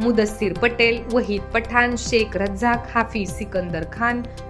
Mudassir Patel Wahid Pathan Shaikh Razzaq Hafiz Sikandar Khan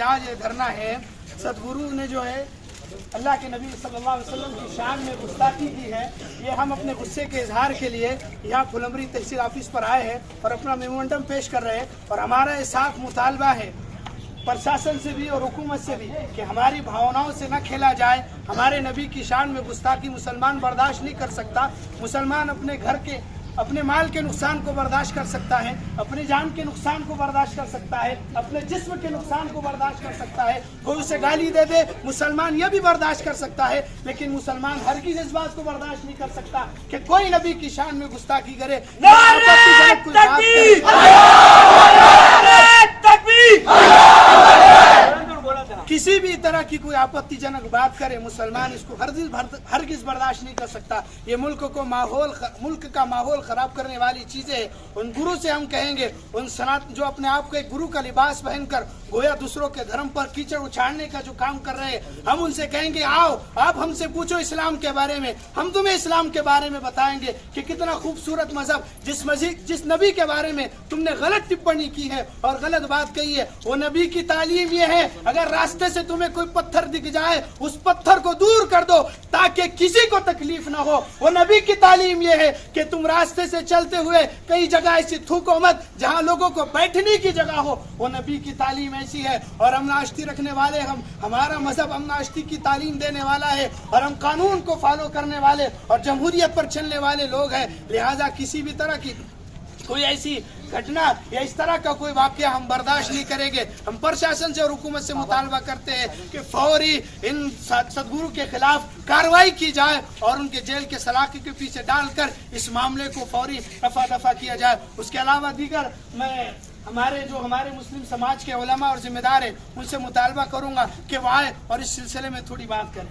احتجاج دھرنا ہے۔ صدگرو نے جو ہے اللہ کے نبی صلی اللہ علیہ وسلم کی شان میں گستاخی کی ہے۔ یہ ہم اپنے غصے کے اظہار کے لیے یہاں پھلمبری تحصیل آفس پر آئے ہیں اور اپنا میمونڈم پیش کر رہے ہیں اور ہمارا یہ صاف مطالبہ ہے پرشاسن سے بھی اور حکومت سے بھی کہ ہماری بھاوناؤں سے نہ کھیلا جائے۔ ہمارے نبی کی شان میں گستاخی مسلمان برداشت نہیں کر سکتا۔ مسلمان اپنے گھر کے اپنے مال کے نقصان کو برداشت کر سکتا ہے اپنے جان کے نقصان کو برداشت کر سکتا ہے اپنے جسم کے نقصان کو برداشت کر سکتا ہے۔ کوئی اسے گالی دے دے مسلمان یہ بھی برداشت کر سکتا ہے لیکن مسلمان ہر اس بات کو برداشت نہیں کر سکتا کہ کوئی نبی کی شان میں گستاخی کرے۔ کسی بھی طرح کی کوئی آپتی جنک بات کرے، مسلمان اس کو ہرگز برداشت نہیں کر سکتا۔ یہ ملک کا ماحول خراب کرنے والی چیزیں ان گروہ سے ہم کہیں گے، ان سنات جو اپنے آپ کو ایک گروہ کا لباس پہن کر گویا دوسروں کے دھرم پر کیچڑ اچھاڑنے کا جو کام کر رہے ہیں، ہم ان سے کہیں گے، آؤ، آپ ہم سے پوچھو اسلام کے بارے میں۔ ہم تمہیں اسلام کے بارے میں بتائیں گے کہ کتنا خوبصورت مذہب، جس مزید جس نبی کے بارے میں تم نے غلط ٹپنی کی ہے اور غلط بات کہی ہے۔ وہ نبی کی تعلیم یہ ہے، اگر راستے میں سے تمہیں کوئی پتھر دکھ جائے، اس پتھر کو دور کر دو تاکہ کسی کو تکلیف نہ ہو۔ وہ نبی کی تعلیم یہ ہے کہ تم راستے سے چلتے ہوئے کئی جگہ ایسی تھوکو مت جہاں لوگوں کو بیٹھنے کی جگہ ہو۔ وہ نبی کی تعلیم ایسی ہے اور ہم ناشتی رکھنے والے، ہم، ہمارا مذہب ہم ناشتی کی تعلیم دینے والا ہے اور ہم قانون کو فالو کرنے والے اور جمہوریت پر چلنے والے لوگ ہیں۔ لہٰذا کسی بھی طرح کی کوئی ایسی گھٹنا یا اس طرح کا کوئی واقعہ ہم برداشت نہیں کریں گے۔ ہم پرشاسن سے اور حکومت سے مطالبہ کرتے ہیں کہ فوری ان سدگرو کے خلاف کاروائی کی جائے اور ان کے جیل کے سلاکے کے پیچھے ڈال کر اس معاملے کو فوری رفع دفع کیا جائے۔ اس کے علاوہ دیگر میں ہمارے جو ہمارے مسلم سماج کے علماء اور ذمہ دار ہیں ان سے مطالبہ کروں گا کہ وہ آئے اور اس سلسلے میں تھوڑی بات کریں۔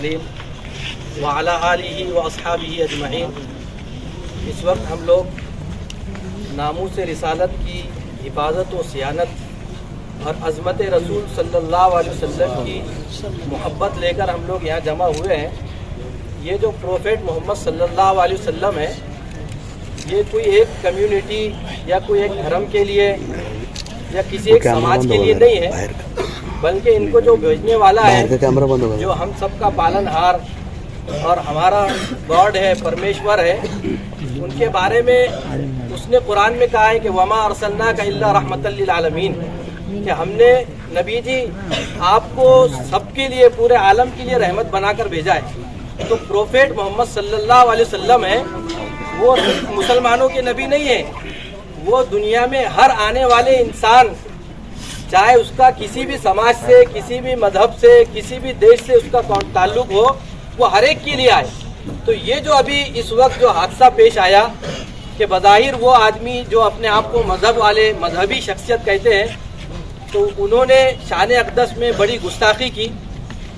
وسلیم وعلى علیہ و اصحابہ اجمعین۔ اس وقت ہم لوگ ناموس رسالت کی حفاظت و سیانت اور عظمت رسول صلی اللہ علیہ وسلم کی محبت لے کر ہم لوگ یہاں جمع ہوئے ہیں۔ یہ جو پروفیٹ محمد صلی اللہ علیہ وسلم ہے یہ کوئی ایک کمیونٹی یا کوئی ایک دھرم کے لیے یا کسی ایک سماج کے لیے نہیں ہے۔ بلکہ ان کو جو بھیجنے والا ہے جو ہم سب کا پالن ہار اور ہمارا گاڈ ہے پرمیشور ہے ان کے بارے میں اس نے قرآن میں کہا ہے کہ وما ارسلنا کا اللہ رحمت للعالمین کہ ہم نے نبی جی آپ کو سب کے لیے پورے عالم کے لیے رحمت بنا کر بھیجا ہے۔ تو پروفیٹ محمد صلی اللہ علیہ وسلم ہے وہ مسلمانوں کے نبی نہیں ہے وہ دنیا میں ہر آنے والے انسان چاہے اس کا کسی بھی سماج سے، کسی بھی مذہب سے، کسی بھی دیش سے اس کا تعلق ہو، وہ ہر ایک کے لیے آئے۔ تو یہ جو ابھی اس وقت جو حادثہ پیش آیا کہ بظاہر وہ آدمی جو اپنے آپ کو مذہب والے، مذہبی شخصیت کہتے ہیں، تو انہوں نے شان اقدس میں بڑی گستاخی کی۔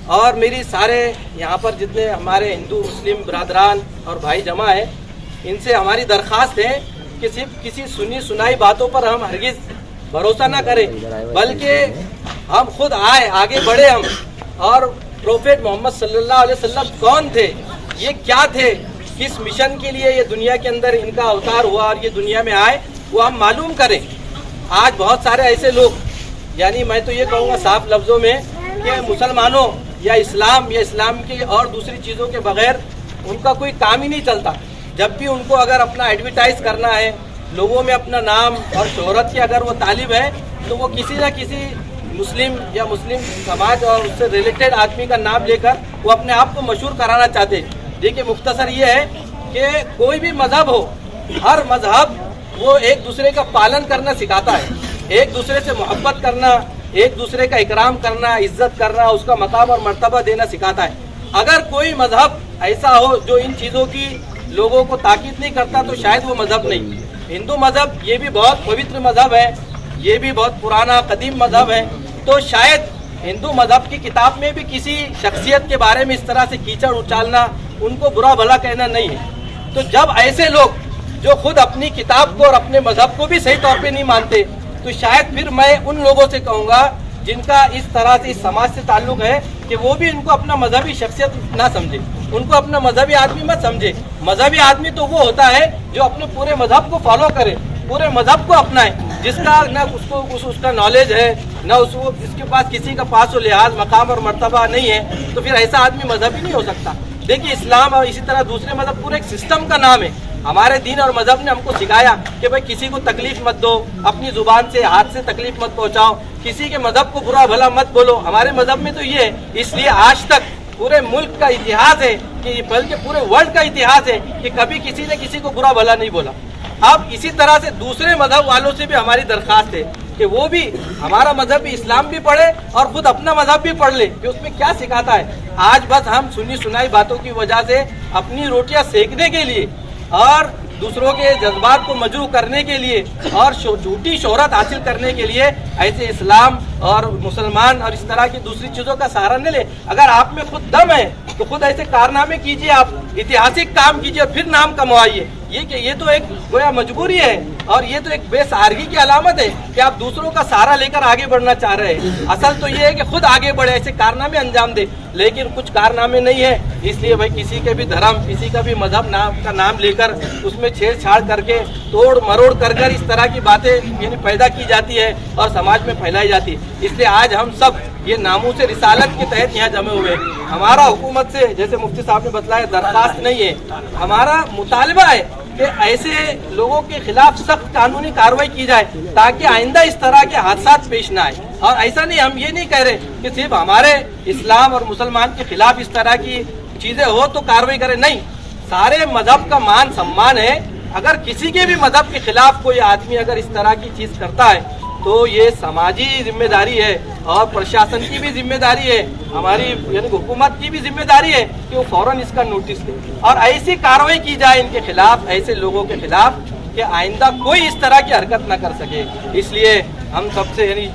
اور میری سارے یہاں پر جتنے ہمارے ہندو، مسلم برادران اور بھائی جمع ہیں، ان سے ہماری درخواست ہے کہ صرف کسی سنی سنائی باتوں پر ہم ہرگز بھروسہ نہ کریں، بلکہ ہم خود آئے، آگے بڑھے ہم۔ اور پروفیٹ محمد صلی اللہ علیہ وسلم کون تھے؟ یہ کیا تھے؟ کس مشن کے لیے یہ دنیا کے اندر ان کا اوتار ہوا اور یہ دنیا میں آئے؟ وہ ہم معلوم کریں۔ آج بہت سارے ایسے لوگ یعنی میں تو یہ کہوں گا صاف لفظوں میں، کہ مسلمانوں یا اسلام یا اسلام کی اور دوسری چیزوں کے بغیر ان کا کوئی کام ہی نہیں چلتا۔ جب بھی ان کو اگر اپنا ایڈورٹائز کرنا ہے لوگوں میں اپنا نام اور شہرت کی اگر وہ طالب ہے تو وہ کسی نہ کسی مسلم یا مسلم سماج اور اس سے ریلیٹڈ آدمی کا نام لے کر وہ اپنے آپ کو مشہور کرانا چاہتے دیکھیے مختصر یہ ہے کہ کوئی بھی مذہب ہو، ہر مذہب وہ ایک دوسرے کا پالن کرنا سکھاتا ہے۔ ایک دوسرے سے محبت کرنا، ایک دوسرے کا اکرام کرنا، عزت کرنا، اس کا مقام اور مرتبہ دینا سکھاتا ہے۔ اگر کوئی مذہب ایسا ہو جو ان چیزوں کی لوگوں کو تاکید نہیں کرتا تو شاید وہ مذہب نہیں۔ ہندو مذہب یہ بھی بہت پوتر مذہب ہے، یہ بھی بہت پرانا قدیم مذہب ہے۔ تو شاید ہندو مذہب کی کتاب میں بھی کسی شخصیت کے بارے میں اس طرح سے کیچڑ اچالنا ان کو برا بھلا کہنا نہیں ہے۔ تو جب ایسے لوگ جو خود اپنی کتاب کو اور اپنے مذہب کو بھی صحیح طور پہ نہیں مانتے، تو شاید پھر میں ان لوگوں سے کہوں گا جن کا اس طرح سے اس سماج سے تعلق ہے کہ وہ بھی ان کو اپنا مذہبی شخصیت نہ سمجھے۔ ان کو اپنا مذہبی آدمی مت سمجھے۔ مذہبی آدمی تو وہ ہوتا ہے جو اپنے پورے مذہب کو فالو کرے، پورے مذہب کو اپنائے۔ جس کا نہ اس کو اس کا نالج ہے، نہ اس کو اس کے پاس کسی کا پاس و لحاظ، مقام اور مرتبہ نہیں ہے، تو پھر ایسا آدمی مذہبی نہیں ہو سکتا۔ دیکھیں اسلام اور اسی طرح دوسرے مذہب پورے ایک سسٹم کا نام ہے۔ ہمارے دین اور مذہب نے ہم کو سکھایا کہ بھائی کسی کو تکلیف مت دو، اپنی زبان سے، ہاتھ سے تکلیف مت پہنچاؤ۔ کسی کے مذہب کو برا بھلا مت بولو۔ ہمارے مذہب میں تو یہ ہے، اس لیے آج تک پورے ملک کا اتہاس ہے کہ بلکہ پورے ورلڈ کا اتہاس ہے کہ کبھی کسی نے کسی کو برا بھلا نہیں بولا۔ اب اسی طرح سے دوسرے مذہب والوں سے بھی ہماری درخواست ہے۔ کہ وہ بھی ہمارا مذہب بھی اسلام بھی پڑھے اور خود اپنا مذہب بھی پڑھ لے کہ اس میں کیا سکھاتا ہے؟ آج بس ہم سنی سنائی باتوں کی وجہ سے اپنی روٹیاں سیکنے کے لیے اور دوسروں کے جذبات کو مجروع کرنے کے لیے اور جھوٹی شہرت حاصل کرنے کے لیے ایسے اسلام اور مسلمان اور اس طرح کی دوسری چیزوں کا سہارا نہیں لے۔ اگر آپ میں خود دم ہے تو خود ایسے کارنامے کیجیے آپ اتہاسک کام کیجیے اور پھر نام کموائیے۔ یہ کہ یہ تو ایک گویا مجبوری ہے اور یہ تو ایک بے سہارگی کی علامت ہے کہ آپ دوسروں کا سہارا لے کر آگے بڑھنا چاہ رہے ہیں۔ اصل تو یہ ہے کہ خود آگے بڑھے، ایسے کارنامے انجام دے، لیکن کچھ کارنامے نہیں ہے اس لیے بھائی کسی کے بھی دھرم، کسی کا بھی مذہب، نام کا نام لے کر اس میں چھیڑ چھاڑ کر کے توڑ مروڑ کر کر اس طرح کی باتیں یعنی پیدا کی جاتی ہے اور سماج میں پھیلائی جاتی ہے۔ اس لیے آج ہم سب یہ ناموں سے رسالت کے تحت یہاں جمع ہوئے ہمارا حکومت سے، جیسے مفتی صاحب نے بتلایا، درخواست نہیں ہے۔ ہمارا مطالبہ ہے کہ ایسے لوگوں کے خلاف سخت قانونی کاروائی کی جائے تاکہ آئندہ اس طرح کے حادثات پیش نہ آئے۔ اور ایسا نہیں، ہم یہ نہیں کہہ رہے کہ صرف ہمارے اسلام اور مسلمان کے خلاف اس طرح کی چیزیں ہو تو کاروائی کرے نہیں، سارے مذہب کا مان سمان ہے۔ اگر کسی کے بھی مذہب کے خلاف کوئی آدمی اگر اس طرح کی چیز کرتا ہے تو یہ سماجی ذمہ داری ہے۔ اور پرشاسن کی بھی ذمہ داری ہے، ہماری یعنی حکومت کی بھی ذمہ داری ہے کہ وہ فوراً اس کا نوٹس دے۔ اور ایسی کاروائی کی جائے ان کے خلاف، ایسے لوگوں کے خلاف کہ آئندہ کوئی اس طرح کی حرکت نہ کر سکے۔ اس لیے ہم سب سے یعنی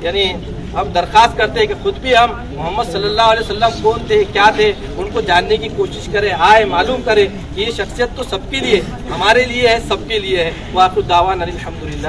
یعنی ہم درخواست کرتے ہیں کہ خود بھی ہم محمد صلی اللہ علیہ وسلم کون تھے، کیا تھے، ان کو جاننے کی کوشش کریں، آئے، معلوم کریں کہ یہ شخصیت تو سب کے لیے، ہمارے لیے ہے، سب کے لیے ہے۔ وہ آپ کو دعوان الحمد للہ